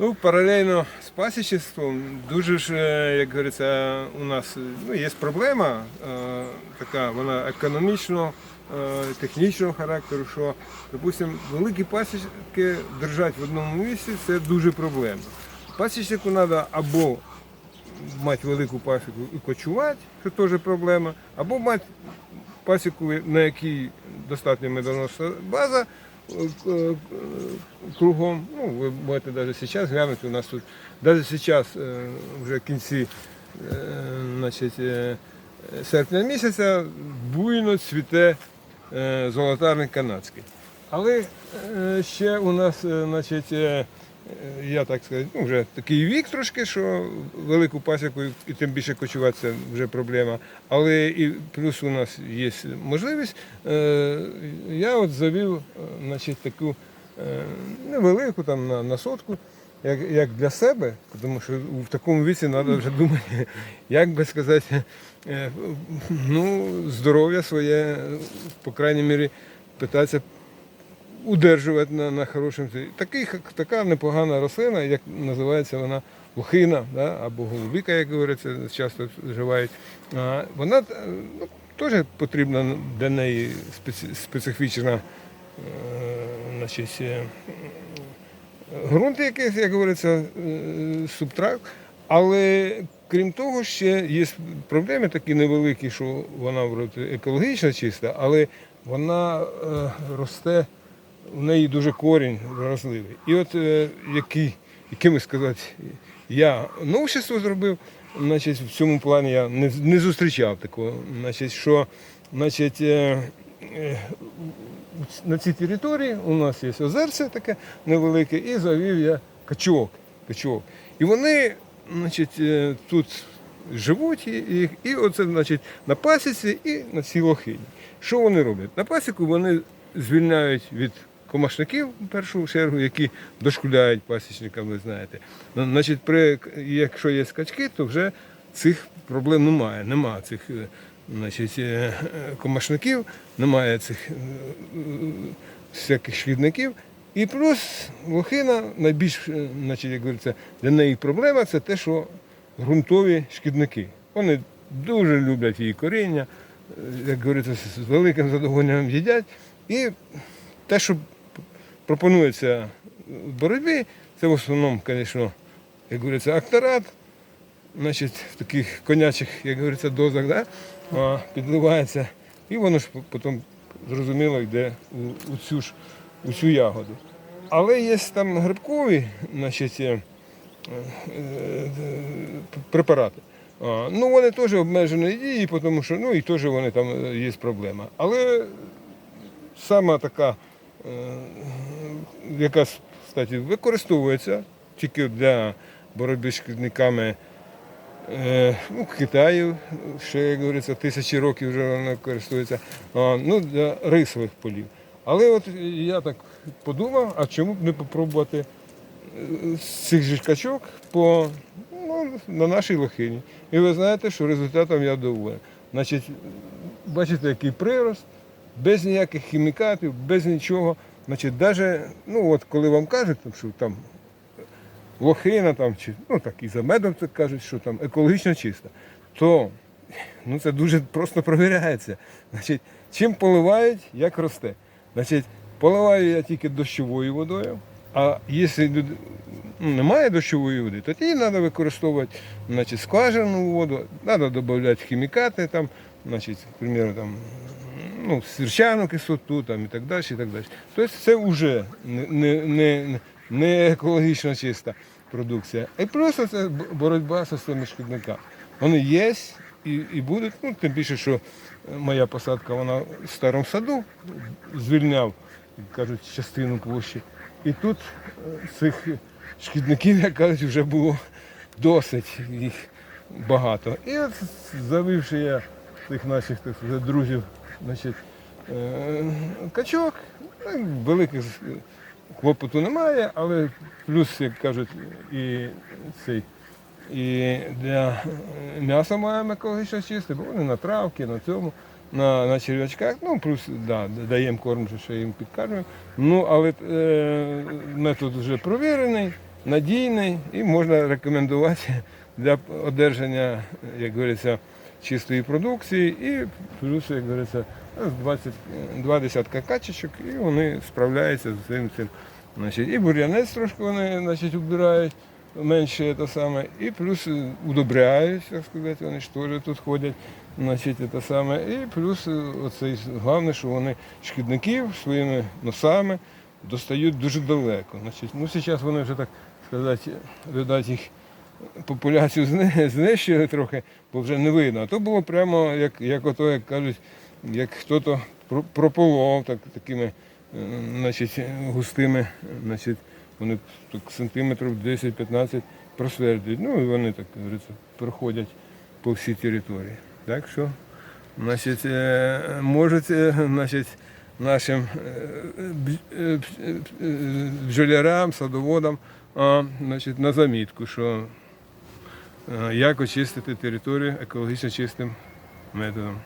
Ну, паралельно з пасічництвом дуже ж, е, як говориться, у нас е, ну, є проблема е, така, вона економічно, е, технічного характеру, що, допустимо, великі пасічки держати в одному місці це дуже проблемно. Пасічнику треба або мати велику пасіку і кочувати, що теж проблема, або мати пасіку, на якій достатньо медоносна база кругом. Ну, ви можете навіть сейчас глянути, у нас тут навіть сейчас е, вже в кінці е, значить, е, серпня місяця буйно цвіте е, золотарник канадський. Але е, ще у нас, е, значить, е, е, я так сказати, ну, вже такий вік трошки, що велику пасіку і- тим більше кочувати це вже проблема. Але і плюс у нас є можливість. Е, я от завів е, значить, таку е, невелику там на, на сотку. Як, як для себе, тому що в такому віці треба вже думати, як би сказати, е, ну, здоров'я своє, по крайній мірі, питатися удержувати на, на хорошому. Такий, така непогана рослина, як називається вона лохина, да, або голубіка, як говориться, часто вживають. А, вона е, ну, теж потрібна для неї специфічна е, значить, е, ґрунт якийсь, як говориться, субтракт. Але крім того, ще є проблеми такі невеликі, що вона вроде екологічно чиста, але вона росте, в неї дуже корінь вразливий. І от е, який, якими сказати, я новшество зробив, значить, в цьому плані я не, не зустрічав такого. Значить, що значить, е, е, на цій території у нас є озерце таке невелике, і завів я качок. качок. І вони значить, тут живуть, і, і оце значить, на пасіці і на цій лохині. Що вони роблять? На пасіку вони звільняють від комашників, в першу чергу, які дошкуляють пасічникам, ви знаєте. Ну, Значить, при, якщо є скачки, то вже цих проблем немає. Немає цих е, значить, е, комашників, немає цих е, всяких шкідників. І плюс лохина найбільш, значить, як говориться, для неї проблема це те, що ґрунтові шкідники. Вони дуже люблять її коріння, як говориться, з великим задоволенням їдять. І те, що пропонується в боротьбі, це в основному, звісно, як говориться, акторат, значить, в таких конячих, як говориться, дозах, да? а, підливається, і воно ж потім зрозуміло йде у, у, цю ж у цю ягоду. Але є там грибкові значить, е, е, препарати. А, ну, вони теж обмеженої дії, тому що ну, і теж вони там е, є проблема. Але сама така, яка кстати, використовується тільки для боротьби з шкідниками е, ну, Китаю, ще, як говориться, тисячі років вже вона користується, ну, для рисових полів. Але от я так подумав, а чому б не попробувати е, з цих же качок по, ну, на нашій лохині. І ви знаєте, що результатом я доволен. Значить, бачите, який прирост, без ніяких хімікатів, без нічого. Значить, навіть, ну от коли вам кажуть, що там лохина, там, чи, ну так і за медом так кажуть, що там екологічно чиста, то ну, це дуже просто провіряється. Значить, чим поливають, як росте. Значить, поливаю я тільки дощовою водою, а якщо ну, немає дощової води, то тоді треба використовувати значить, скважину воду, треба додати хімікати, там, значить, к примеру, там, ну, сірчану кислоту там, і так далі. І так далі. Тобто це вже не, не, не, екологічно чиста продукція. І просто це боротьба з цими шкідниками. Вони є і, і будуть, ну, тим більше, що е, моя посадка вона в старому саду звільняв, кажуть, частину площі. І тут е, цих шкідників, як кажуть, вже було досить їх багато. І от завивши я тих наших так сказати, друзів, значить, е, качок, ну, великих клопоту немає, але плюс, як кажуть, і цей. І для е, м'яса маємо екологічно чисте, бо вони на травки, на цьому, на, на черв'ячках. Ну, плюс да, даємо корм, що їм підкармлюємо. Ну, але е, метод вже провірений. надійний і можна рекомендувати для одержання, як говориться, чистої продукції і плюс, як говориться, ну, 20, два десятка качечок, і вони справляються з цим цим. Значить, і бур'янець трошки вони значить, убирають менше те саме, і плюс е, удобряють, так сказати, вони ж теж тут ходять, значить, те саме. І плюс е, оцей, головне, що вони шкідників своїми носами достають дуже далеко. Значить, ну, зараз вони вже так сказати, видать, їх популяцію знищили трохи, бо вже не видно. А то було прямо, як, як ото, як кажуть, як хто-то прополов так, такими е, значить, густими, значить, вони так, сантиметрів 10-15 просвердують. Ну і вони так говориться, проходять по всій території. Так що, значить, е, можуть, е, значить, нашим бджолярам, садоводам, а, значить, на замітку, що як очистити територію екологічно чистим методом.